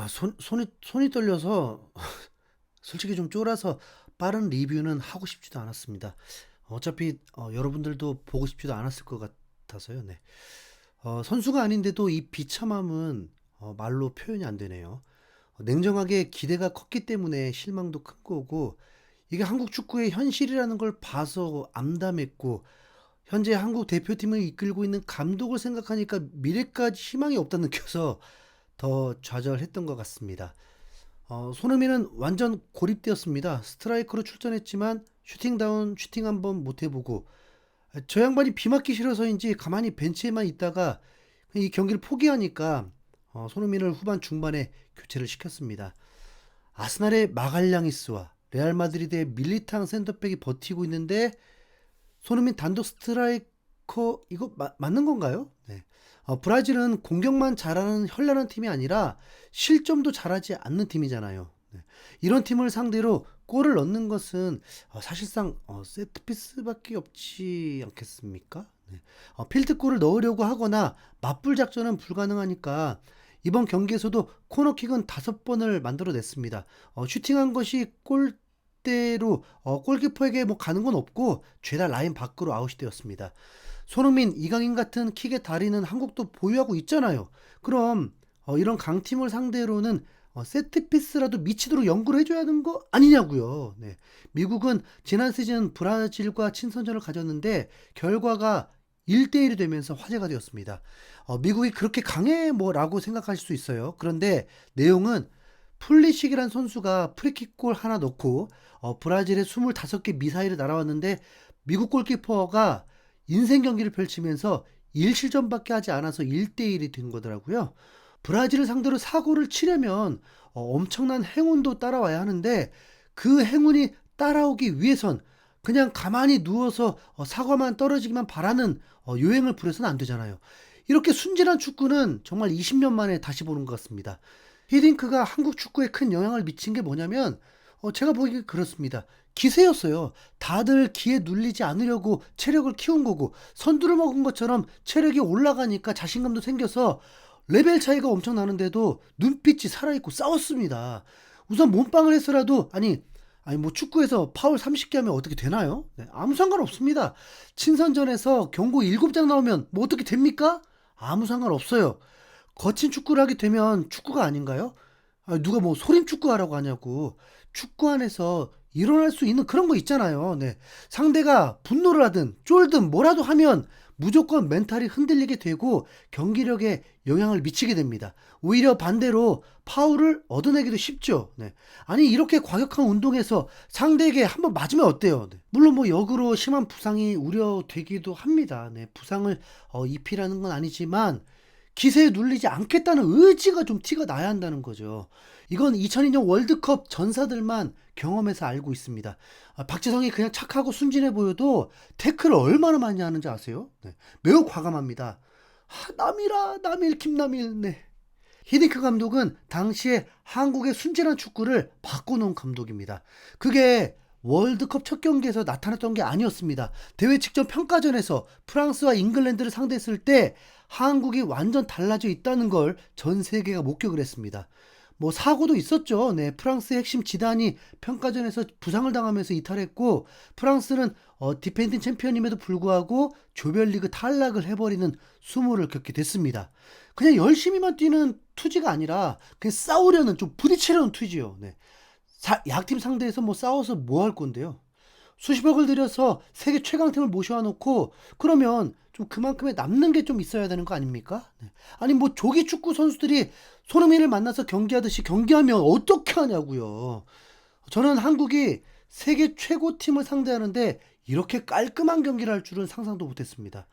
아, 손, 손이, 손이 떨려서 솔직히 좀 쫄아서 빠른 리뷰는 하고 싶지도 않았습니다. 어차피 어, 여러분들도 보고 싶지도 않았을 것 같아서요. 네. 어, 선수가 아닌데도 이 비참함은 어, 말로 표현이 안 되네요. 어, 냉정하게 기대가 컸기 때문에 실망도 큰 거고 이게 한국 축구의 현실이라는 걸 봐서 암담했고 현재 한국 대표팀을 이끌고 있는 감독을 생각하니까 미래까지 희망이 없다 느껴서 더 좌절했던 것 같습니다. 어, 손흥민은 완전 고립되었습니다. 스트라이커로 출전했지만 슈팅 다운 슈팅 한번 못 해보고 저 양반이 비 맞기 싫어서인지 가만히 벤치에만 있다가 이 경기를 포기하니까 어, 손흥민을 후반 중반에 교체를 시켰습니다. 아스날의 마갈량이스와 레알 마드리드의 밀리탕 센터백이 버티고 있는데 손흥민 단독 스트라이커 이거 마- 맞는 건가요? 네. 어, 브라질은 공격만 잘하는 현란한 팀이 아니라 실점도 잘하지 않는 팀이잖아요. 네. 이런 팀을 상대로 골을 넣는 것은 어, 사실상 어, 세트피스밖에 없지 않겠습니까? 네. 어, 필드골을 넣으려고 하거나 맞불 작전은 불가능하니까 이번 경기에서도 코너킥은 다섯 번을 만들어냈습니다. 어, 슈팅한 것이 골 대로 어, 골키퍼에게 뭐 가는 건 없고 죄다 라인 밖으로 아웃이 되었습니다. 손흥민, 이강인 같은 킥의 달인은 한국도 보유하고 있잖아요. 그럼 어, 이런 강팀을 상대로는 어, 세트피스라도 미치도록 연구를 해줘야 하는 거 아니냐고요. 네. 미국은 지난 시즌 브라질과 친선전을 가졌는데 결과가 1대1이 되면서 화제가 되었습니다. 어, 미국이 그렇게 강해 뭐라고 생각하실 수 있어요. 그런데 내용은 플리식이란 선수가 프리킥골 하나 넣고 어, 브라질의 25개 미사일을 날아왔는데 미국 골키퍼가 인생 경기를 펼치면서 1실점밖에 하지 않아서 1대1이 된 거더라고요. 브라질을 상대로 사고를 치려면 어, 엄청난 행운도 따라와야 하는데 그 행운이 따라오기 위해선 그냥 가만히 누워서 어, 사과만 떨어지기만 바라는 어, 요행을 부려서는 안 되잖아요. 이렇게 순진한 축구는 정말 20년 만에 다시 보는 것 같습니다. 히딩크가 한국 축구에 큰 영향을 미친 게 뭐냐면 어, 제가 보기에 그렇습니다. 기세였어요. 다들 기에 눌리지 않으려고 체력을 키운 거고 선두를 먹은 것처럼 체력이 올라가니까 자신감도 생겨서 레벨 차이가 엄청 나는데도 눈빛이 살아있고 싸웠습니다. 우선 몸빵을 해서라도 아니 아니 뭐 축구에서 파울 30개 하면 어떻게 되나요? 네, 아무 상관없습니다. 친선전에서 경고 7장 나오면 뭐 어떻게 됩니까? 아무 상관없어요. 거친 축구를 하게 되면 축구가 아닌가요? 아, 누가 뭐 소림 축구하라고 하냐고. 축구 안에서 일어날 수 있는 그런 거 있잖아요. 네. 상대가 분노를 하든 쫄든 뭐라도 하면 무조건 멘탈이 흔들리게 되고 경기력에 영향을 미치게 됩니다. 오히려 반대로 파울을 얻어내기도 쉽죠. 네. 아니 이렇게 과격한 운동에서 상대에게 한번 맞으면 어때요? 네. 물론 뭐 역으로 심한 부상이 우려되기도 합니다. 네. 부상을 어, 입히라는 건 아니지만 기세에 눌리지 않겠다는 의지가 좀 티가 나야 한다는 거죠. 이건 2002년 월드컵 전사들만 경험해서 알고 있습니다. 아, 박지성이 그냥 착하고 순진해 보여도 태클을 얼마나 많이 하는지 아세요? 네, 매우 과감합니다. 하, 남이라 남일 김남일 네. 히딩크 감독은 당시에 한국의 순진한 축구를 바꿔놓은 감독입니다. 그게 월드컵 첫 경기에서 나타났던 게 아니었습니다. 대회 직전 평가전에서 프랑스와 잉글랜드를 상대했을 때 한국이 완전 달라져 있다는 걸 전 세계가 목격을 했습니다. 뭐 사고도 있었죠. 네, 프랑스의 핵심 지단이 평가전에서 부상을 당하면서 이탈했고 프랑스는 어, 디펜딩 챔피언임에도 불구하고 조별리그 탈락을 해버리는 수모를 겪게 됐습니다. 그냥 열심히만 뛰는 투지가 아니라 그냥 싸우려는 좀 부딪히려는 투지요. 네. 사- 약팀 상대에서 뭐 싸워서 뭐 할 건데요? 수십억을 들여서 세계 최강팀을 모셔와 놓고 그러면 좀 그만큼의 남는 게 좀 있어야 되는 거 아닙니까? 네. 아니 뭐 조기 축구 선수들이 손흥민을 만나서 경기하듯이 경기하면 어떻게 하냐고요. 저는 한국이 세계 최고 팀을 상대하는데 이렇게 깔끔한 경기를 할 줄은 상상도 못했습니다.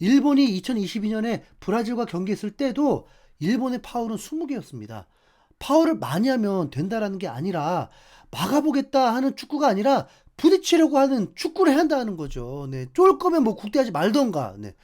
일본이 2022년에 브라질과 경기했을 때도 일본의 파울은 20개였습니다. 파울을 많이 하면 된다라는 게 아니라 막아보겠다 하는 축구가 아니라 부딪히려고 하는 축구를 해야 한다는 거죠. 네. 쫄 거면 뭐 국대하지 말던가. 네.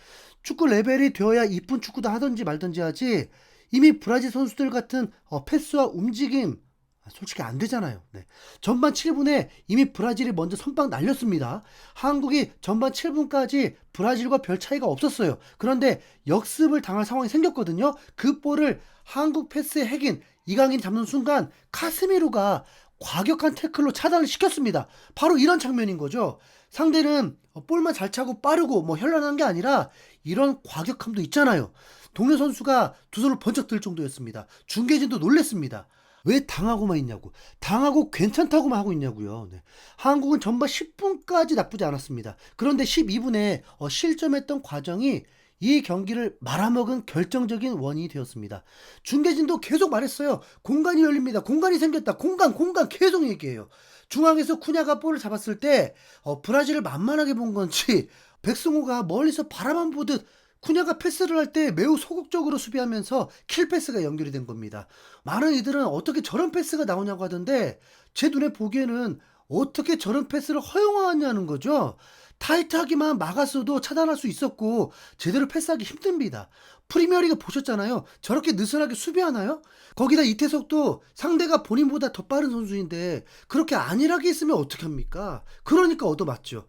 축구 레벨이 되어야 이쁜 축구도 하든지 말든지 하지. 이미 브라질 선수들 같은 어, 패스와 움직임 아, 솔직히 안 되잖아요. 네. 전반 7분에 이미 브라질이 먼저 선빵 날렸습니다. 한국이 전반 7분까지 브라질과 별 차이가 없었어요. 그런데 역습을 당할 상황이 생겼거든요. 그 볼을 한국 패스의 핵인 이강인이 잡는 순간 카스미루가 과격한 태클로 차단을 시켰습니다. 바로 이런 장면인 거죠. 상대는 어, 볼만 잘 차고 빠르고 뭐 현란한 게 아니라 이런 과격함도 있잖아요. 동료 선수가 두 손을 번쩍 들 정도였습니다. 중계진도 놀랬습니다. 왜 당하고만 있냐고. 당하고 괜찮다고만 하고 있냐고요. 네. 한국은 전반 10분까지 나쁘지 않았습니다. 그런데 12분에 어, 실점했던 과정이 이 경기를 말아먹은 결정적인 원인이 되었습니다. 중계진도 계속 말했어요. 공간이 열립니다. 공간이 생겼다. 공간, 공간 계속 얘기해요. 중앙에서 쿠냐가 볼을 잡았을 때 어, 브라질을 만만하게 본 건지 백승호가 멀리서 바라만 보듯 쿠냐가 패스를 할 때 매우 소극적으로 수비하면서 킬 패스가 연결이 된 겁니다. 많은 이들은 어떻게 저런 패스가 나오냐고 하던데 제 눈에 보기에는 어떻게 저런 패스를 허용하냐는 거죠. 타이트하기만 막았어도 차단할 수 있었고 제대로 패스하기 힘듭니다. 프리미어리그 보셨잖아요. 저렇게 느슨하게 수비하나요? 거기다 이태석도 상대가 본인보다 더 빠른 선수인데 그렇게 안일하게 있으면 어떻게 합니까? 그러니까 얻어맞죠.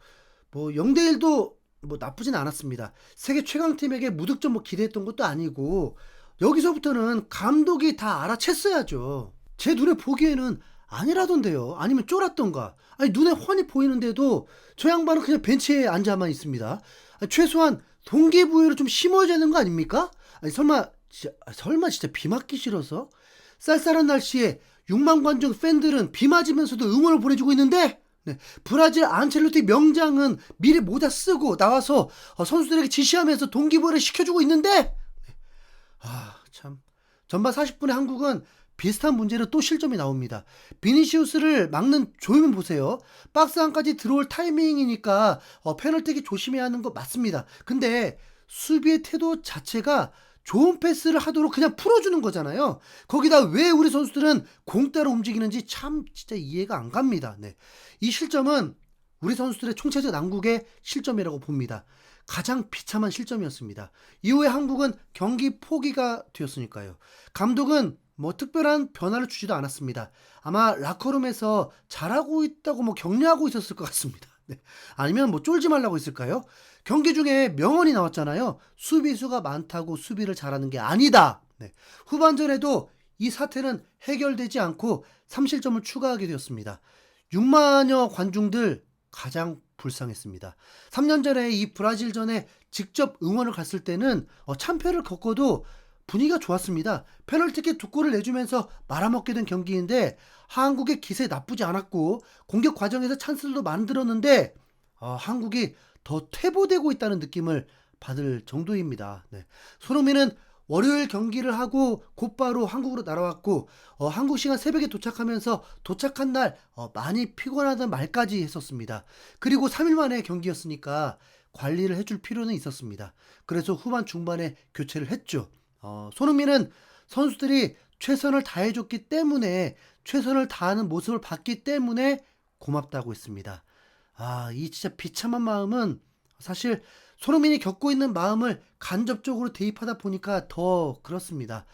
뭐 0대 1도 뭐 나쁘진 않았습니다. 세계 최강팀에게 무득점 뭐 기대했던 것도 아니고 여기서부터는 감독이 다 알아챘어야죠. 제 눈에 보기에는 아니라던데요. 아니면 쫄았던가. 아니 눈에 훤히 보이는데도 저 양반은 그냥 벤치에 앉아만 있습니다. 아니, 최소한 동기부여를 좀 심어야 되는 거 아닙니까? 아니 설마 진짜, 아, 설마 진짜 비 맞기 싫어서 쌀쌀한 날씨에 6만 관중 팬들은 비 맞으면서도 응원을 보내주고 있는데 네, 브라질 안첼로티 명장은 미리 모자 쓰고 나와서 어, 선수들에게 지시하면서 동기부여를 시켜주고 있는데 네. 아 참 전반 40분에 한국은 비슷한 문제로 또 실점이 나옵니다. 비니시우스를 막는 조이면 보세요. 박스 안까지 들어올 타이밍이니까 어, 페널티기 조심해야 하는 거 맞습니다. 근데 수비의 태도 자체가 좋은 패스를 하도록 그냥 풀어주는 거잖아요. 거기다 왜 우리 선수들은 공따로 움직이는지 참 진짜 이해가 안 갑니다. 네. 이 실점은 우리 선수들의 총체적 난국의 실점이라고 봅니다. 가장 비참한 실점이었습니다. 이후에 한국은 경기 포기가 되었으니까요. 감독은 뭐 특별한 변화를 주지도 않았습니다. 아마 라커룸에서 잘하고 있다고 뭐 격려하고 있었을 것 같습니다. 네. 아니면 뭐 쫄지 말라고 했을까요? 경기 중에 명언이 나왔잖아요. 수비수가 많다고 수비를 잘하는 게 아니다. 네. 후반전에도 이 사태는 해결되지 않고 3실점을 추가하게 되었습니다. 6만여 관중들 가장 불쌍했습니다. 3년 전에 이 브라질전에 직접 응원을 갔을 때는 어, 참패를 겪어도 분위기가 좋았습니다. 페널티킥 두 골을 내주면서 말아먹게 된 경기인데 한국의 기세 나쁘지 않았고 공격 과정에서 찬스도 만들었는데 어, 한국이 더 퇴보되고 있다는 느낌을 받을 정도입니다. 네. 손흥민은 월요일 경기를 하고 곧바로 한국으로 날아왔고 어, 한국 시간 새벽에 도착하면서 도착한 날 어, 많이 피곤하다는 말까지 했었습니다. 그리고 3일 만에 경기였으니까 관리를 해줄 필요는 있었습니다. 그래서 후반 중반에 교체를 했죠. 어, 손흥민은 선수들이 최선을 다해줬기 때문에 최선을 다하는 모습을 봤기 때문에 고맙다고 했습니다. 아, 이 진짜 비참한 마음은 사실 손흥민이 겪고 있는 마음을 간접적으로 대입하다 보니까 더 그렇습니다.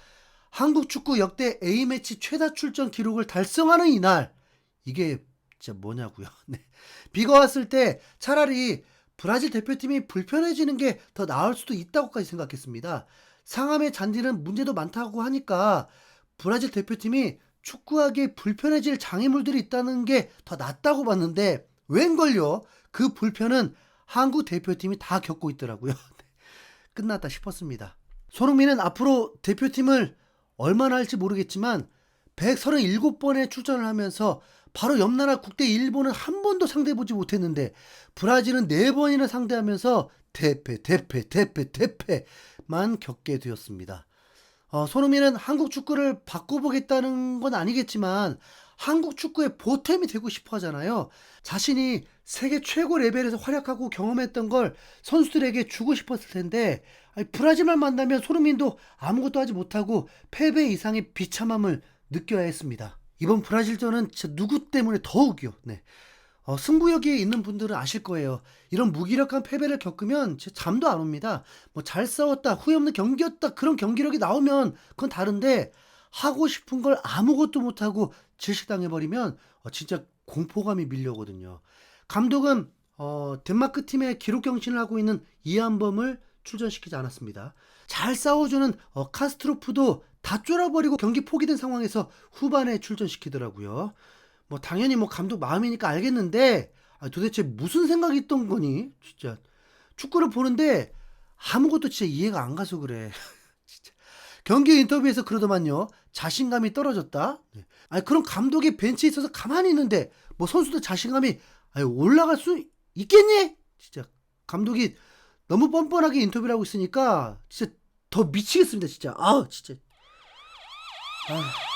한국 축구 역대 A매치 최다 출전 기록을 달성하는 이날 이게 진짜 뭐냐고요. 네. 비가 왔을 때 차라리 브라질 대표팀이 불편해지는 게 더 나을 수도 있다고까지 생각했습니다. 상암의 잔디는 문제도 많다고 하니까 브라질 대표팀이 축구하기에 불편해질 장애물들이 있다는 게 더 낫다고 봤는데 웬걸요? 그 불편은 한국 대표팀이 다 겪고 있더라고요. 끝났다 싶었습니다. 손흥민은 앞으로 대표팀을 얼마나 할지 모르겠지만 137번의 출전을 하면서 바로 옆 나라 국대 일본은 한 번도 상대해보지 못했는데 브라질은 4번이나 상대하면서 대패, 대패, 대패, 대패 만 겪게 되었습니다. 어, 손흥민은 한국 축구를 바꿔보겠다는 건 아니겠지만 한국 축구의 보탬이 되고 싶어 하잖아요. 자신이 세계 최고 레벨에서 활약하고 경험했던 걸 선수들에게 주고 싶었을 텐데 브라질만 만나면 손흥민도 아무것도 하지 못하고 패배 이상의 비참함을 느껴야 했습니다. 이번 브라질전은 진짜 누구 때문에 더욱이요. 네. 어, 승부욕이 있는 분들은 아실 거예요. 이런 무기력한 패배를 겪으면 잠도 안 옵니다. 뭐 잘 싸웠다, 후회 없는 경기였다, 그런 경기력이 나오면 그건 다른데 하고 싶은 걸 아무것도 못하고 질식당해버리면 어, 진짜 공포감이 밀려오거든요. 감독은 어, 덴마크 팀의 기록 경신을 하고 있는 이한범을 출전시키지 않았습니다. 잘 싸워주는 어, 카스트로프도 다 쫄아버리고 경기 포기된 상황에서 후반에 출전시키더라고요. 뭐 당연히 뭐 감독 마음이니까 알겠는데 아, 도대체 무슨 생각이 있던 거니? 진짜 축구를 보는데 아무것도 진짜 이해가 안 가서 그래. 진짜. 경기 인터뷰에서 그러더만요. 자신감이 떨어졌다. 네. 아니 그럼 감독이 벤치에 있어서 가만히 있는데 뭐 선수들 자신감이 아니, 올라갈 수 있겠니? 진짜 감독이 너무 뻔뻔하게 인터뷰를 하고 있으니까 진짜 더 미치겠습니다 진짜 아 진짜 아.